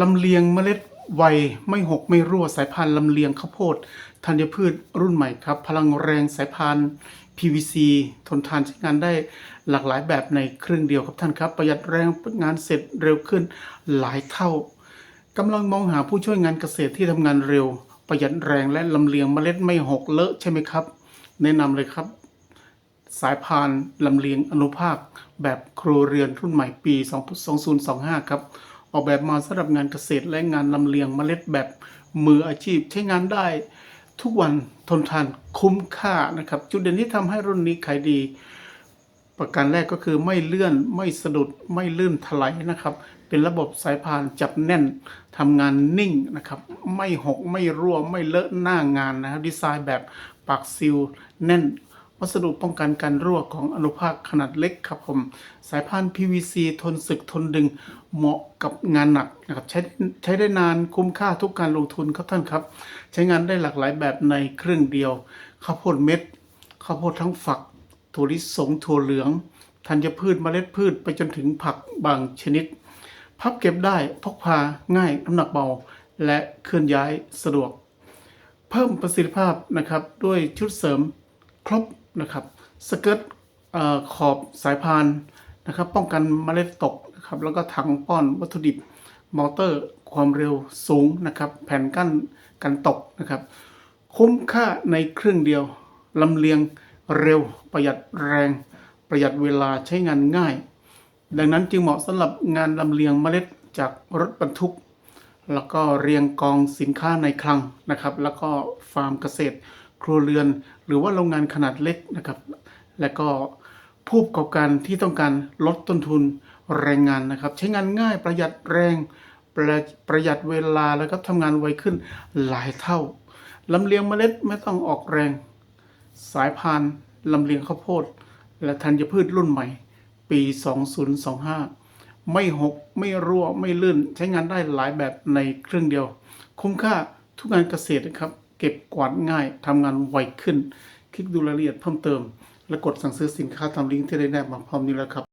ลำเลียงเมล็ดไวไม่หกไม่รั่วสายพันธุ์ลำเลียงข้าวโพดธัญพืชรุ่นใหม่ครับ พลังแรงสายพันธุ์ PVC ทนทานใช้งานได้หลากหลายแบบในเครื่องเดียวครับท่านครับ ประหยัดแรงงานเสร็จเร็วขึ้นหลายเท่ากำลังมองหาผู้ช่วยงานเกษตรที่ทำงานเร็ว ประหยัดแรงและลำเลียงเมล็ดไม่หกเลอะใช่ไหมครับ แนะนำเลยครับ สายพานลำเลียงอนุภาค แบบครัวเรือนรุ่นใหม่ปี 2025 ครับ ออกแบบมาสำหรับงานเกษตรและงานลำเลียงเมล็ดแบบมืออาชีพ ใช้งานได้ทุกวันทนทานคุ้มค่านะครับ จุดเด่นที่ทำให้รุ่นนี้ขายดี ประการแรกก็คือไม่เลื่อนไม่สะดุดไม่ลื่นถลายนะครับ เป็นระบบสายพานจับแน่นทำงานนิ่งนะครับ ไม่หกไม่รั่วไม่เลอะหน้างานนะครับดีไซน์แบบปากซิลแน่น วัสดุป้องกันการรั่วของอนุภาคขนาดเล็กครับผม สายพาน PVC ทนสึกทนดึง เหมาะกับงานหนักนะครับใช้ใช้ได้นานคุ้มค่าทุกการลงทุนครับท่านครับ ใช้งานได้หลากหลายแบบในเครื่องเดียวข้าวโพดเม็ดข้าวโพดทั้งฝักถั่วลิสงถั่วเหลืองธัญพืชเมล็ดพืชไปจนถึงผักบางชนิด พับเก็บได้พกพาง่ายน้ำหนักเบา และเคลื่อนย้ายสะดวก เพิ่มประสิทธิภาพนะครับด้วยชุดเสริมครบ นะครับสเกิร์ตขอบสายพานนะครับ ป้องกันเมล็ดตกนะครับแล้วก็ถังป้อนวัตถุดิบมอเตอร์ความเร็วสูงนะครับ แผ่นกั้นกันตกนะครับ คุ้มค่าในเครื่องเดียวลำเลียงเร็วประหยัดแรง ประหยัดเวลาใช้งานง่าย ดังนั้นจึงเหมาะสำหรับงานลำเลียงเมล็ดจากรถบรรทุก แล้วก็เรียงกองสินค้าในคลังนะครับ แล้วก็ฟาร์มเกษตร ครัวเรือน หรือว่าโรงงานขนาดเล็กนะครับ และก็ผู้ประกอบการที่ต้องการลดต้นทุนแรงงานนะครับ ใช้งานง่ายประหยัดแรงประประหยัดเวลาแล้วก็ทำงานไวขึ้นหลายเท่าลำเลียงเมล็ดไม่ต้องออกแรง สายพานลำเลียงข้าวโพด และธัญพืชรุ่นใหม่ ปี 2025 ไม่หกไม่รั่วไม่ลื่น ใช้งานได้หลายแบบในเครื่องเดียว คุ้มค่าทุกงานเกษตรนะครับ เก็บกวาดง่ายทำงานไวขึ้น คลิกดูรายละเอียดเพิ่มเติม และกดสั่งซื้อสินค้าตามลิงก์ที่ได้แนบมาพร้อมนี้แล้วครับ